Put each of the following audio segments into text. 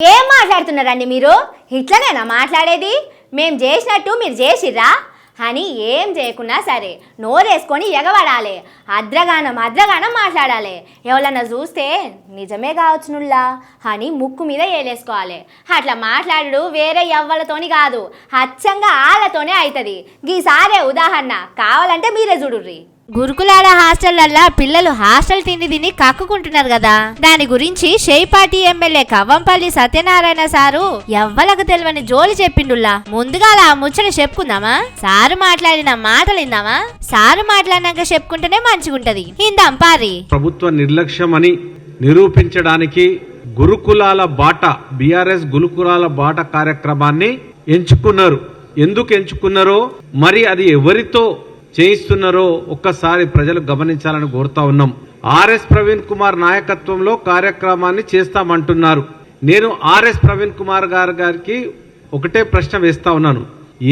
ఏం మాట్లాడుతున్నారండి మీరు? ఇట్లనేనా మాట్లాడేది? మేము చేసినట్టు మీరు చేసిర్రా? అని ఏం చేయకున్నా సరే నోరేసుకొని ఎగబడాలి. అద్రగానం అద్రగానం మాట్లాడాలి. ఎవరన్నా చూస్తే నిజమే కావచ్చునుల్లా అని ముక్కు మీద ఏలేసుకోవాలి. అట్లా మాట్లాడు వేరే ఎవ్వలతోని కాదు. అచ్చంగా ఆళ్ళతోనే అవుతుంది గీసారే ఉదాహరణ. కావాలంటే మీరే చూడుర్రి. గురుకులాల హాస్టళ్ళల్లా పిల్లలు హాస్టల్ తిండి తిని కక్కుకుంటున్నారు కదా. దాని గురించి షేపాటి ఎమ్మెల్యే కవ్వంపల్లి సత్యనారాయణ సారు ఎవ్వలకు తెలియని జోలి చెప్పిండుల్లా. ముందుగా అలా ముచ్చట చెప్పుకుందామా? సారు మాట్లాడిన మాటలు ఇందామా సారు మాట్లాడినాక చెప్పుకుంటేనే మంచిగుంటది. ఇందాం పారి. ప్రభుత్వ నిర్లక్ష్యమని నిరూపించడానికి గురుకులాల బాట బీఆర్ఎస్ గురుకులాల బాట కార్యక్రమాన్ని ఎంచుకున్నారు. ఎందుకు ఎంచుకున్నారో మరి అది ఎవరితో చేయిస్తున్నారో ఒక్కసారి ప్రజలు గమనించాలని కోరుతా ఉన్నాం. ఆర్ఎస్ ప్రవీణ్ కుమార్ నాయకత్వంలో కార్యక్రమాన్ని చేస్తామంటున్నారు. నేను ఆర్ఎస్ ప్రవీణ్ కుమార్ గారు గారికి ఒకటే ప్రశ్న వేస్తా ఉన్నాను.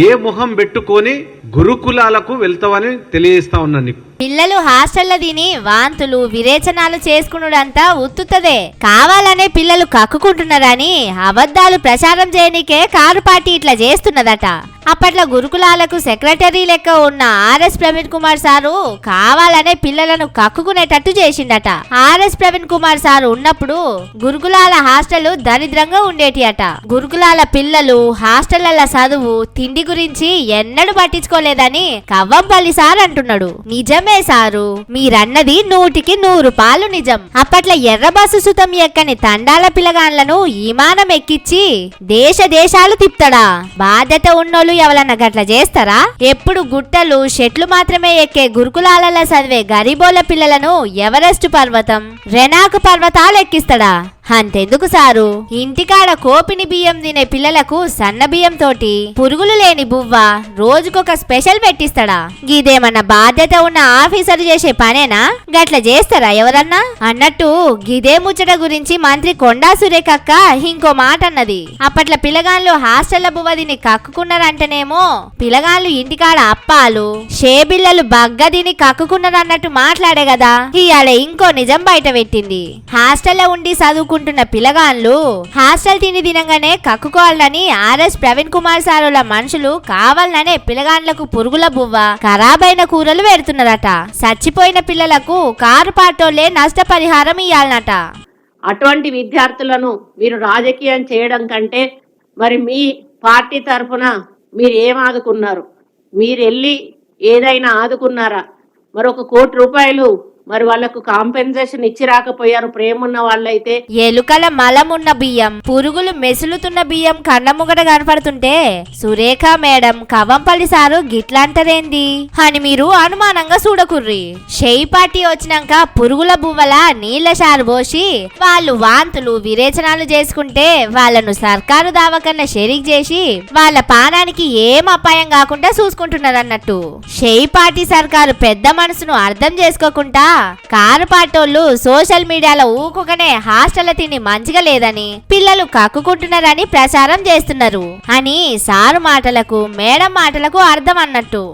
ఏ ముఖం పెట్టుకొని గురుకులాలకు వెళ్తావని తెలియజేస్తా ఉన్నాను నీకు. పిల్లలు హాస్టల్లో తిని వాంతులు విరేచనాలు చేసుకునుడంతా ఉత్తుతదే. కావాలనే పిల్లలు కక్కుకుంటున్నారని అబద్ధాలు ప్రచారం చేయనికే కారు పార్టీ ఇట్లా చేస్తున్నదట. అప్పట్లో గురుకులాలకు సెక్రటరీ లెక్క ఉన్న ఆర్ఎస్ ప్రవీణ్ కుమార్ సారు కావాలనే పిల్లలను కక్కుకునేటట్టు చేసిండట. ఆర్ఎస్ ప్రవీణ్ కుమార్ సారు ఉన్నప్పుడు గురుకులాల హాస్టల్ దరిద్రంగా ఉండేటి అట. గురుకులాల పిల్లలు హాస్టళ్ళ చదువు తిండి గురించి ఎన్నడూ పట్టించుకోలేదని కవ్వంపల్లి సార్ అంటున్నాడు. నిజం సారు మీరన్నది నూటికి నూరు పాలు నిజం. అప్పట్లో ఎర్రబాసు సుతం ఎక్కని తండాల పిలగాన్లను విమానం ఎక్కిచ్చి దేశ దేశాలు తిప్పుతాడా బాధ్యత ఉన్నోళ్ళు ఎవరన్నా గట్ల చేస్తారా? ఎప్పుడు గుట్టలు చెట్లు మాత్రమే ఎక్కే గురుకులాలలో చదివే గరీబోల పిల్లలను ఎవరెస్ట్ పర్వతం? రెనాకు పర్వతాలు ఎక్కిస్తాడా అంతెందుకు సారు? ఇంటికాడ కోపిని బియ్యం తినే పిల్లలకు సన్న బియ్యం తోటి పురుగులు లేని బువ్వ రోజుకొక స్పెషల్ పెట్టిస్తాడా? గిదేమన్నా బాధ్యత ఉన్న ఆఫీసర్ చేసే పనేనా? గట్ల చేస్తారా ఎవరన్నా? అన్నట్టు గిదే ముచ్చట గురించి మంత్రి కొండా సురేఖక్క ఇంకో మాట అన్నది అప్పట్లో పిల్లగాళ్ళు హాస్టల్ల బువ్వ తిని కక్కుకున్నారంటేనేమో పిల్లగాళ్ళు ఇంటికాడ అప్పాలు షేబిళ్ళలు బగ్గ తిని కక్కుకున్నారన్నట్టు మాట్లాడే కదా ఇవాళ ఇంకో నిజం బయట పెట్టింది. హాస్టల్లో ఉండి చదువుకు చదువుకుంటున్న పిల్లగాళ్ళు హాస్టల్ తిని తినగానే కక్కుకోవాలని ఆర్ఎస్ ప్రవీణ్ కుమార్ సారుల మనుషులు కావాలనే పిల్లగాండ్లకు పురుగుల బువ్వ ఖరాబైన కూరలు పెడుతున్నారట. చచ్చిపోయిన పిల్లలకు కారు పాటోళ్ళే నష్టపరిహారం ఇయ్యాలనట. అటువంటి విద్యార్థులను మీరు రాజకీయం చేయడం కంటే మరి మీ పార్టీ తరఫున మీరు ఏం ఆదుకున్నారు? మీరు వెళ్ళి ఏదైనా ఆదుకున్నారా? మరి ఒక కోటి రూపాయలు మరి వాళ్ళకు కాంపెన్సేషన్ ఇచ్చి రాకపోయారు. ప్రేమ ఉన్న వాళ్ళైతే ఎలుకల మలమున్న బియ్యం పురుగులు మెసులుతున్న బియ్యం కన్నముగడ కనపడుతుంటే సురేఖ మేడం కవంపల్లి సారు గిట్లంటదేంది అని మీరు అనుమానంగా చూడకుర్రి. షెయి పార్టీ వచ్చినాక పురుగుల బువ్వల నీళ్ళ సారు పోసి వాళ్ళు వాంతులు విరేచనాలు చేసుకుంటే వాళ్ళను సర్కారు దావకన్నా షెరీక్ చేసి వాళ్ళ పానానికి ఏం అపాయం కాకుండా చూసుకుంటున్నారు అన్నట్టు షెయి పార్టీ సర్కారు పెద్ద మనసును అర్థం చేసుకోకుండా కారు పాటోళ్ళు సోషల్ మీడియాలో ఊకుకనే హాస్టల్ తిని మంచిగా లేదని పిల్లలు కక్కుకుంటున్నారని ప్రచారం చేస్తున్నారు అని సారు మాటలకు మేడం మాటలకు అర్థం అన్నట్టు